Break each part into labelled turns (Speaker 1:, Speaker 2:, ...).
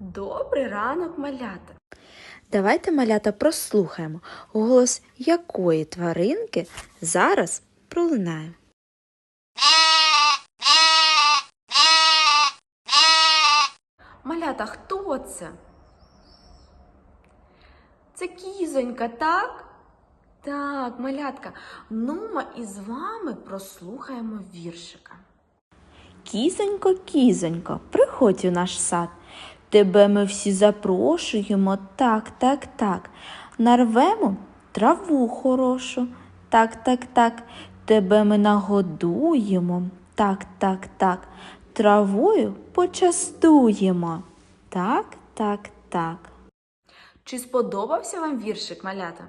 Speaker 1: Добрий ранок, малята.
Speaker 2: Давайте, малята, прослухаємо голос якої тваринки зараз пролунає.
Speaker 1: Малята, хто це? Це кізонька, так? Так, малятка. Ну, ми із вами прослухаємо віршика.
Speaker 2: Кізонько, кізонько, приходь у наш сад. Тебе ми всі запрошуємо, так, так, так. Нарвемо траву хорошу, так, так, так. Тебе ми нагодуємо, так, так, так. Травою почастуємо, так, так, так.
Speaker 1: Чи сподобався вам віршик, малята?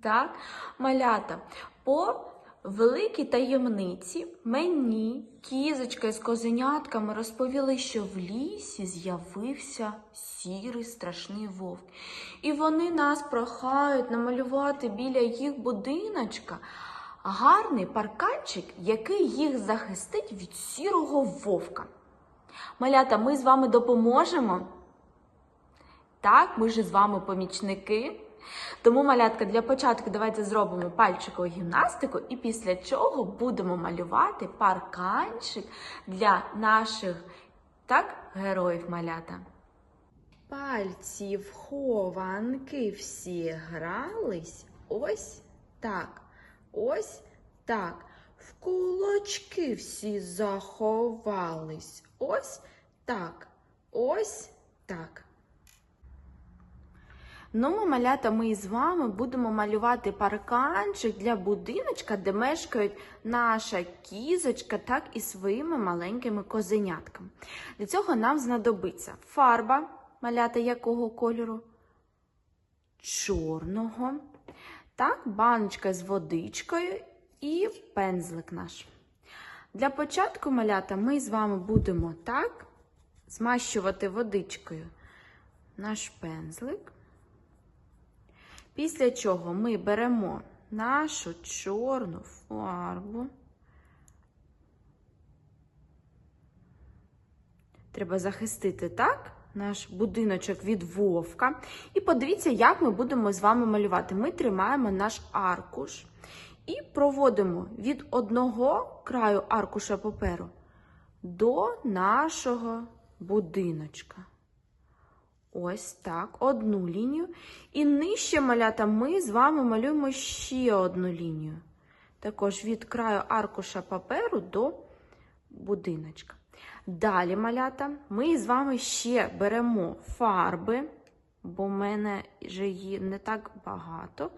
Speaker 1: Так, малята, по великій таємниці мені кізочка з козенятками розповіли, що в лісі з'явився сірий страшний вовк. І вони нас прохають намалювати біля їх будиночка гарний парканчик, який їх захистить від сірого вовка. Малята, ми з вами допоможемо. Так, ми ж з вами помічники. Тому, малятка, для початку давайте зробимо пальчикову гімнастику і після чого будемо малювати парканчик для наших так, героїв малята. Пальці в хованки всі грались. Ось так. Ось так. В кулачки всі заховались. Ось так. Ось так. Ну, малята, ми з вами будемо малювати парканчик для будиночка, де мешкають наша кізочка, так і своїми маленькими козенятками. Для цього нам знадобиться фарба, малята якого кольору? Чорного. Так, баночка з водичкою і пензлик наш. Для початку малята ми з вами будемо так змащувати водичкою наш пензлик. Після чого ми беремо нашу чорну фарбу. Треба захистити так наш будиночок від вовка. І подивіться, як ми будемо з вами малювати. Ми тримаємо наш аркуш і проводимо від одного краю аркуша паперу до нашого будиночка. Ось так, одну лінію. І нижче малята ми з вами малюємо ще одну лінію. Також від краю аркуша паперу до будиночка. Далі, малята, ми з вами ще беремо фарби, бо в мене вже її не так багато.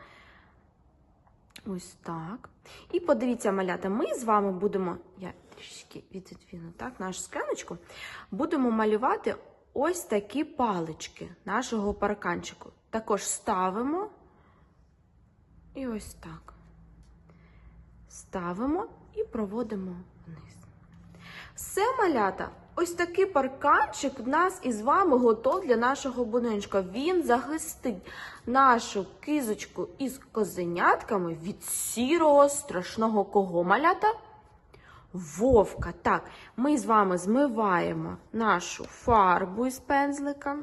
Speaker 1: Ось так. І подивіться, малята, ми з вами будемо, я трішки віддвіну так, нашу скляночку, будемо малювати ось такі палички нашого парканчику. Також ставимо і ось так. Ставимо і проводимо вниз. Все, малята, ось такий парканчик в нас із вами готов для нашого будиночка. Він захистить нашу кизочку із козенятками від сірого страшного кого малята? Вовка. Так, ми з вами змиваємо нашу фарбу із пензлика.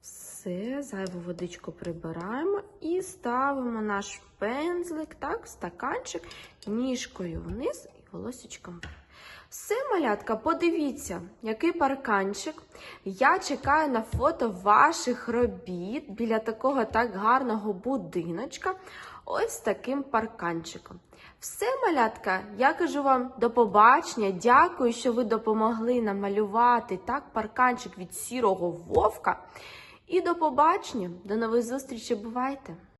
Speaker 1: Все, зайву водичку прибираємо і ставимо наш пензлик, так, стаканчик, ніжкою вниз і волосічком. Все, малятка, подивіться, який парканчик. Я чекаю на фото ваших робіт біля такого так гарного будиночка. Ось таким парканчиком. Все, малятка, я кажу вам до побачення. Дякую, що ви допомогли намалювати так парканчик від сірого вовка. І до побачення, до нових зустрічей. Бувайте!